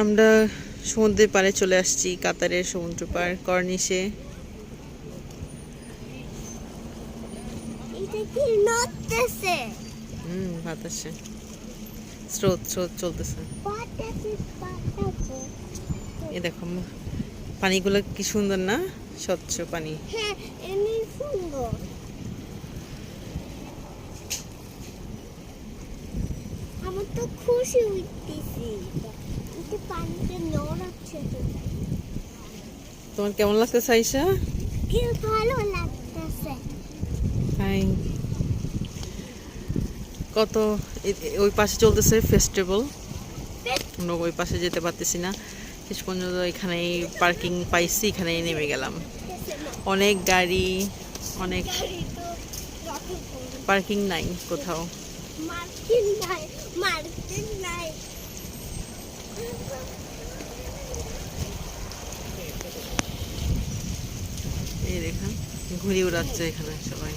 আমরা সমুদ্রের পাড়ে চলে আসছি কাতারের সমুদ্র পাড় কর্নিশে। এটা হুম বাতাসে। স্রোত স্রোত চলতেছে। বাতাসে দেখো পানিগুলো কি সুন্দর না? স্বচ্ছ পানি। হ্যাঁ সুন্দর। আমার তো খুশি হইতেছি। তোমার কেমন লাগছে ভালো লাগতেছে। হাই। কত ওই পাশে চলতেছে ফেস্টিভ্যাল আমরা ওই পাশে যেতে পারতেছি না। শেষ পর্যন্ত এখানেই পার্কিং পাইছি এখানেই নেমে গেলাম। অনেক গাড়ি অনেক। পার্কিং নাই কোথাও মার্কিন নাই মার্কিন নাই এই দেখেন উড়াচ্ছে এখানে সবাই।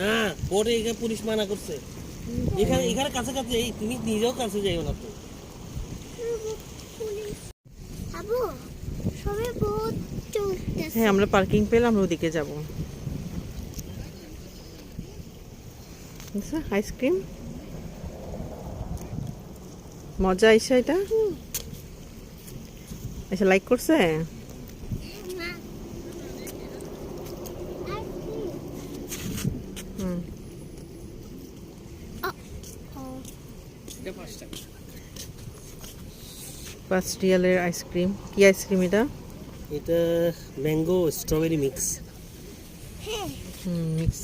না পরে এখানে পুলিশ মানা করছে। এখানে এখানে কাছাকাছি এই তুমি নিজেও কাছে যাইও না তো। হ্যাঁ আমরা পার্কিং পেলে আমরা ওদিকে যাব। আইসক্রিম মজা আইসা এটা? আচ্ছা লাইক করছে? পাঁচ রিয়ালের আইসক্রিম কি আইসক্রিম এটা? এটা ম্যাঙ্গো স্ট্রবেরি মিক্স হুম মিক্স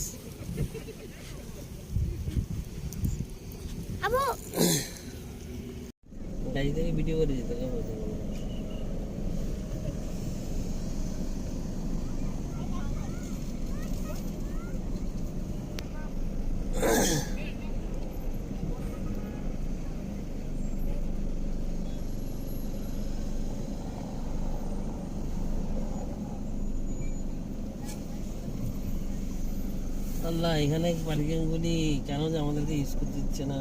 আল্লাহ এখানে পার্কিং গুলি কেন যে আমাদেরকে ইউজ করতে দিচ্ছে না?